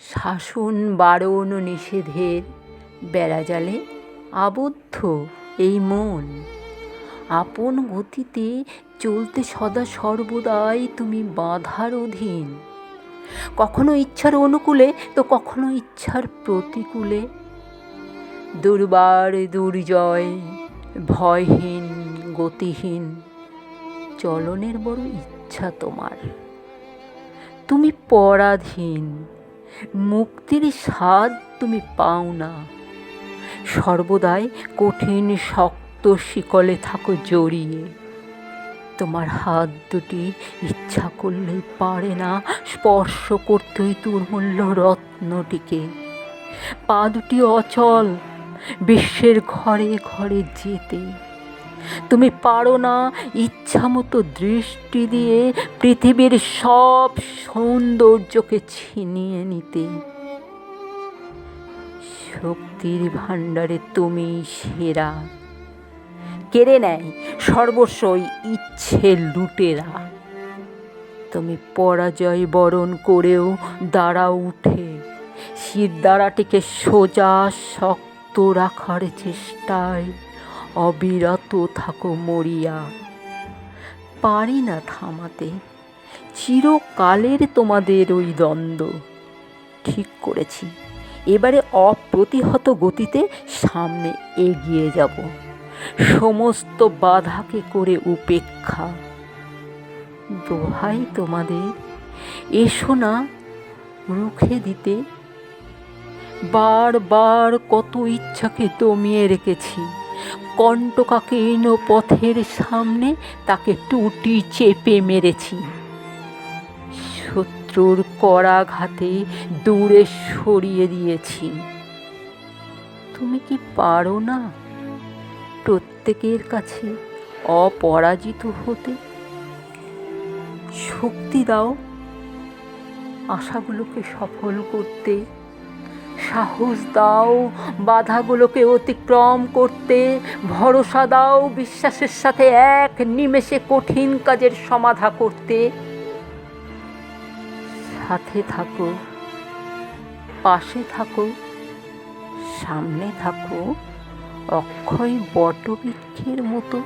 শাসন বারণ নিষেধের বেড়াজালে আবদ্ধ এই মন। আপন গতিতে চলতে সদা সর্বদাই তুমি বাধার অধীন। কখনো ইচ্ছার অনুকূলে তো কখনো ইচ্ছার প্রতিকূলে। দুর্বার দুর্জয়, ভয়হীন, গতিহীন, চলনের বড় ইচ্ছা তোমার। তুমি পরাধীন মুক্তির স্বাদ তুমি পাও না। সর্বদাই কঠিন শক্ত শিকলে থাকো জড়িয়ে। তোমার হাত দুটি ইচ্ছা করলে পারে না, স্পর্শ করতেই দুর্মূল্য রত্নটিকে। পা দুটি অচল, বিশ্বের ঘরে ঘরে যেতে। তুমি পারো না ইচ্ছা মতো দৃষ্টি দিয়ে পৃথিবীর সব সৌন্দর্যকে ছিনিয়ে নিতে। শক্তির ভাণ্ডারে তুমি সেরা। কেড়ে নেয় সর্বস্বই ইচ্ছে লুটেরা। তুমি পরাজয় বরণ করেও দাঁড়া উঠে। শির দ্বারাটিকে সোজা শক্ত রাখার চেষ্টায় অবিরত থাকো মরিয়া। পারি না থামাতে, চিরকালের তোমাদের ওই দ্বন্দ্ব। ঠিক করেছি, এবারে অপ্রতিহত গতিতে সামনে এগিয়ে যাব। সমস্ত বাধাকে করে উপেক্ষা। দোহাই তোমাদের, এসো না রুখে দিতে। বারবার কত ইচ্ছাকে দমিয়ে রেখেছি। কণ্টকাকীর্ণ পথের সামনে তাকে টুটি চেপে মেরেছি। শত্রুর করাঘাতে দূরে সরিয়ে দিয়েছি। তুমি কি পারো না প্রত্যেকের কাছে অপরাজিত হতে? শক্তি দাও, আশাগুলোকে সফল করতে। সাহস দাও, বাধাগুলোকে অতিক্রম করতে, ভরসা দাও, বিশ্বাসের সাথে এক নিমেষে কঠিন কাজের সমাধা করতে। সাথে থাকো, পাশে থাকো, সামনে থাকো, অক্ষয় বটবৃক্ষের মতো।